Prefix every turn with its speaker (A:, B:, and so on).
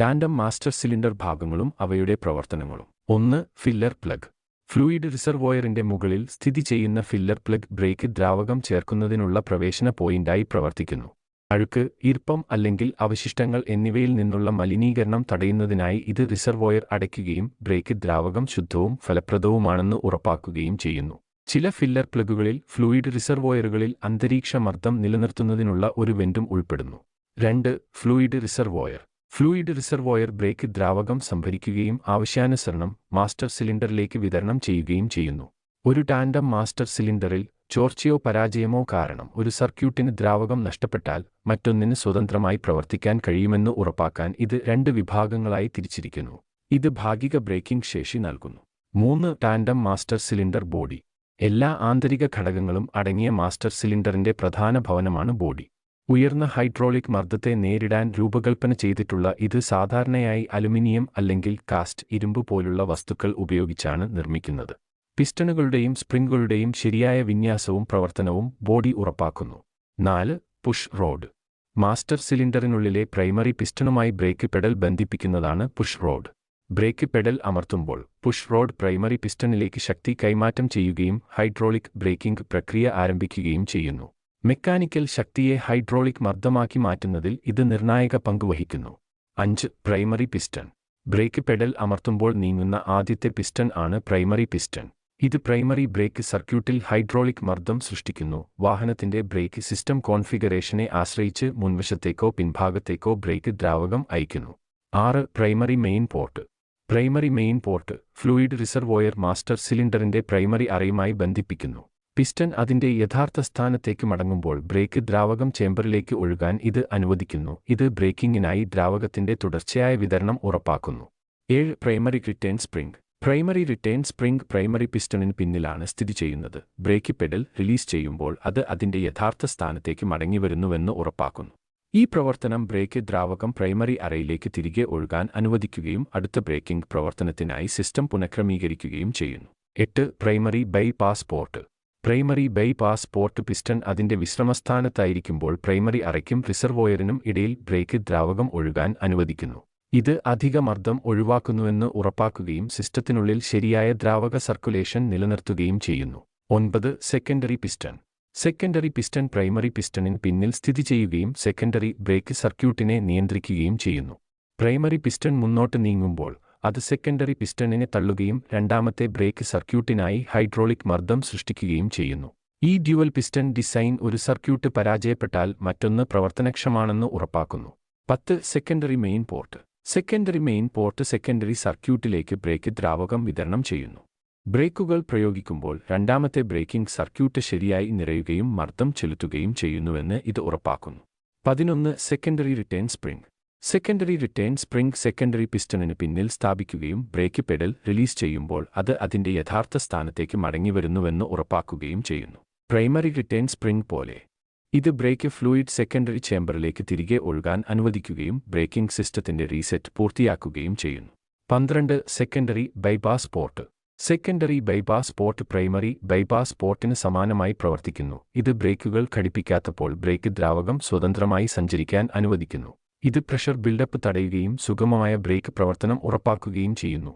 A: Tandem master cylinder ഭാഗങ്ങളും അവയുടെ പ്രവർത്തനങ്ങളും. ഒന്ന് ഫില്ലർ പ്ലഗ്. ഫ്ലൂയിഡ് റിസർവോയറിന്റെ മുകളിൽ സ്ഥിതി ചെയ്യുന്ന ഫില്ലർ പ്ലഗ് ബ്രേക്ക് ദ്രാവകം ചേർക്കുന്നതിനുള്ള പ്രവേശന പോയിന്റായി പ്രവർത്തിക്കുന്നു. അഴുക്ക് ഈർപ്പം അല്ലെങ്കിൽ അവശിഷ്ടങ്ങൾ എന്നിവയിൽ നിന്നുള്ള മലിനീകരണം തടയുന്നതിനായി ഇത് റിസർവോയർ അടയ്ക്കുകയും ബ്രേക്ക് ദ്രാവകം ശുദ്ധവും ഫലപ്രദവുമാണെന്ന് ഉറപ്പാക്കുകയും ചെയ്യുന്നു. ചില ഫില്ലർ പ്ലഗുകളിൽ ഫ്ലൂയിഡ് റിസർവോയറുകളിൽ അന്തരീക്ഷ മർദ്ദം നിലനിർത്തുന്നതിനുള്ള ഒരു വെന്റും ഉൾപ്പെടുന്നു. രണ്ട് fluid reservoir. Fluid reservoir brake ദ്രാവകം സംഭരിക്കുകയും ആവശ്യാനുസരണം മാസ്റ്റർ സിലിണ്ടറിലേക്ക് വിതരണം ചെയ്യുകയും ചെയ്യുന്നു. ഒരു ടാൻഡം മാസ്റ്റർ സിലിണ്ടറിൽ ചോർച്ചയോ പരാജയമോ കാരണം ഒരു സർക്യൂട്ടിന് ദ്രാവകം നഷ്ടപ്പെട്ടാൽ മറ്റൊന്നിന് സ്വതന്ത്രമായി പ്രവർത്തിക്കാൻ കഴിയുമെന്ന് ഉറപ്പാക്കാൻ ഇത് രണ്ട് വിഭാഗങ്ങളായി തിരിച്ചിരിക്കുന്നു. ഇത് ഭാഗിക ബ്രേക്കിംഗ് ശേഷി നൽകുന്നു. മൂന്ന് ടാൻഡം മാസ്റ്റർ സിലിണ്ടർ ബോഡി. എല്ലാ ആന്തരിക ഘടകങ്ങളും അടങ്ങിയ മാസ്റ്റർ സിലിണ്ടറിന്റെ പ്രധാന ഭവനമാണ് ബോഡി. ഉയർന്ന ഹൈഡ്രോളിക് മർദ്ദത്തെ നേരിടാൻ രൂപകൽപ്പന ചെയ്തിട്ടുള്ള ഇത് സാധാരണയായി അലുമിനിയം അല്ലെങ്കിൽ കാസ്റ്റ് ഇരുമ്പ് പോലുള്ള വസ്തുക്കൾ ഉപയോഗിച്ചാണ് നിർമ്മിക്കുന്നത്. പിസ്റ്റണുകളുടെയും സ്പ്രിംഗുകളുടെയും ശരിയായ വിന്യാസവും പ്രവർത്തനവും ബോഡി ഉറപ്പാക്കുന്നു. നാല് പുഷ് റോഡ്. മാസ്റ്റർ സിലിണ്ടറിനുള്ളിലെ പ്രൈമറി പിസ്റ്റണുമായി ബ്രേക്ക് പെഡൽ ബന്ധിപ്പിക്കുന്നതാണ് പുഷ് റോഡ്. ബ്രേക്ക് പെഡൽ അമർത്തുമ്പോൾ പുഷ് റോഡ് പ്രൈമറി പിസ്റ്റണിലേക്ക് ശക്തി കൈമാറ്റം ചെയ്യുകയും ഹൈഡ്രോളിക് ബ്രേക്കിംഗ് പ്രക്രിയ ആരംഭിക്കുകയും ചെയ്യുന്നു. മെക്കാനിക്കൽ ശക്തിയെ ഹൈഡ്രോളിക് മർദ്ദമാക്കി മാറ്റുന്നതിൽ ഇത് നിർണായക പങ്ക് വഹിക്കുന്നു. അഞ്ച് പ്രൈമറി പിസ്റ്റൺ. ബ്രേക്ക് പെഡൽ അമർത്തുമ്പോൾ നീങ്ങുന്ന ആദ്യത്തെ പിസ്റ്റൺ ആണ് പ്രൈമറി പിസ്റ്റൺ. ഇത് പ്രൈമറി ബ്രേക്ക് സർക്യൂട്ടിൽ ഹൈഡ്രോളിക് മർദ്ദം സൃഷ്ടിക്കുന്നു. വാഹനത്തിന്റെ ബ്രേക്ക് സിസ്റ്റം കോൺഫിഗറേഷനെ ആശ്രയിച്ച് മുൻവശത്തേക്കോ പിൻഭാഗത്തേക്കോ ബ്രേക്ക് ദ്രാവകം അയക്കുന്നു ആറ് primary main port. Primary main port fluid reservoir master സിലിണ്ടറിന്റെ പ്രൈമറി അറയുമായി ബന്ധിപ്പിക്കുന്നു. പിസ്റ്റൺ അതിന്റെ യഥാർത്ഥ സ്ഥാനത്തേക്ക് മടങ്ങുമ്പോൾ ബ്രേക്ക് ദ്രാവകം ചേംബറിലേക്ക് ഒഴുകാൻ ഇത് അനുവദിക്കുന്നു. ഇത് ബ്രേക്കിംഗിനായി ദ്രാവകത്തിന്റെ തുടർച്ചയായ വിതരണം ഉറപ്പാക്കുന്നു. ഏഴ് primary return spring. Primary return spring primary പിസ്റ്റണിന് പിന്നിലാണ് സ്ഥിതി ചെയ്യുന്നത്. ബ്രേക്ക് പെഡൽ റിലീസ് ചെയ്യുമ്പോൾ അത് അതിന്റെ യഥാർത്ഥ സ്ഥാനത്തേക്ക് മടങ്ങിവരുന്നുവെന്ന് ഉറപ്പാക്കുന്നു. ഈ പ്രവർത്തനം ബ്രേക്ക് ദ്രാവകം പ്രൈമറി അറയിലേക്ക് തിരികെ ഒഴുകാൻ അനുവദിക്കുകയും അടുത്ത ബ്രേക്കിംഗ് പ്രവർത്തനത്തിനായി സിസ്റ്റം പുനഃക്രമീകരിക്കുകയും ചെയ്യുന്നു. എട്ട് primary bypass port. Primary bypass port piston അതിന്റെ വിശ്രമസ്ഥാനത്തായിരിക്കുമ്പോൾ പ്രൈമറി അറയ്ക്കും റിസർവോയറിനും ഇടയിൽ ബ്രേക്ക് ദ്രാവകം ഒഴുകാൻ അനുവദിക്കുന്നു. ഇത് അധിക മർദ്ദം ഒഴിവാക്കുന്നുവെന്ന് ഉറപ്പാക്കുകയും സിസ്റ്റത്തിനുള്ളിൽ ശരിയായ ദ്രാവക സർക്കുലേഷൻ നിലനിർത്തുകയും ചെയ്യുന്നു. ഒൻപത് secondary piston. Secondary piston primary പിസ്റ്റണിന് പിന്നിൽ സ്ഥിതി ചെയ്യുകയും സെക്കൻഡറി ബ്രേക്ക് സർക്യൂട്ടിനെ നിയന്ത്രിക്കുകയും ചെയ്യുന്നു. പ്രൈമറി പിസ്റ്റൺ മുന്നോട്ട് നീങ്ങുമ്പോൾ അത് സെക്കൻഡറി പിസ്റ്റണിനെ തള്ളുകയും രണ്ടാമത്തെ ബ്രേക്ക് സർക്യൂട്ടിനായി ഹൈഡ്രോളിക് മർദ്ദം സൃഷ്ടിക്കുകയും ചെയ്യുന്നു. ഈ ഡ്യുവൽ പിസ്റ്റൺ ഡിസൈൻ ഒരു സർക്യൂട്ട് പരാജയപ്പെട്ടാൽ മറ്റൊന്ന് പ്രവർത്തനക്ഷമാണെന്ന് ഉറപ്പാക്കുന്നു. പത്ത് secondary main port. Secondary main port secondary സർക്യൂട്ടിലേക്ക് ബ്രേക്ക് ദ്രാവകം വിതരണം ചെയ്യുന്നു. ബ്രേക്കുകൾ പ്രയോഗിക്കുമ്പോൾ രണ്ടാമത്തെ ബ്രേക്കിംഗ് സർക്യൂട്ട് ശരിയായി നിറയുകയും മർദ്ദം ചെലുത്തുകയും ചെയ്യുന്നുവെന്ന് ഇത് ഉറപ്പാക്കുന്നു. പതിനൊന്ന് secondary return spring. Secondary return spring secondary പിസ്റ്റണിന് പിന്നിൽ സ്ഥാപിക്കുകയും ബ്രേക്ക് പെഡൽ റിലീസ് ചെയ്യുമ്പോൾ അത് അതിന്റെ യഥാർത്ഥ സ്ഥാനത്തേക്ക് മടങ്ങിവരുന്നുവെന്ന് ഉറപ്പാക്കുകയും ചെയ്യുന്നു. പ്രൈമറി റിട്ടേൺ സ്പ്രിംഗ് പോലെ. ഇത് ബ്രേക്ക് ഫ്ലൂയിഡ് സെക്കൻഡറി ചേംബറിലേക്ക് തിരികെ ഒഴുകാൻ അനുവദിക്കുകയും ബ്രേക്കിംഗ് സിസ്റ്റത്തിന്റെ റീസെറ്റ് പൂർത്തിയാക്കുകയും ചെയ്യുന്നു. പന്ത്രണ്ട് secondary bypass port secondary bypass port primary bypass പോർട്ടിന് സമാനമായി പ്രവർത്തിക്കുന്നു. ഇത് ബ്രേക്കുകൾ ഘടിപ്പിക്കാത്തപ്പോൾ ബ്രേക്ക് ദ്രാവകം സ്വതന്ത്രമായി സഞ്ചരിക്കാൻ അനുവദിക്കുന്നു. ഇത് പ്രഷർ ബിൽഡപ്പ് തടയുകയും സുഗമമായ ബ്രേക്ക് പ്രവർത്തനം ഉറപ്പാക്കുകയും ചെയ്യുന്നു.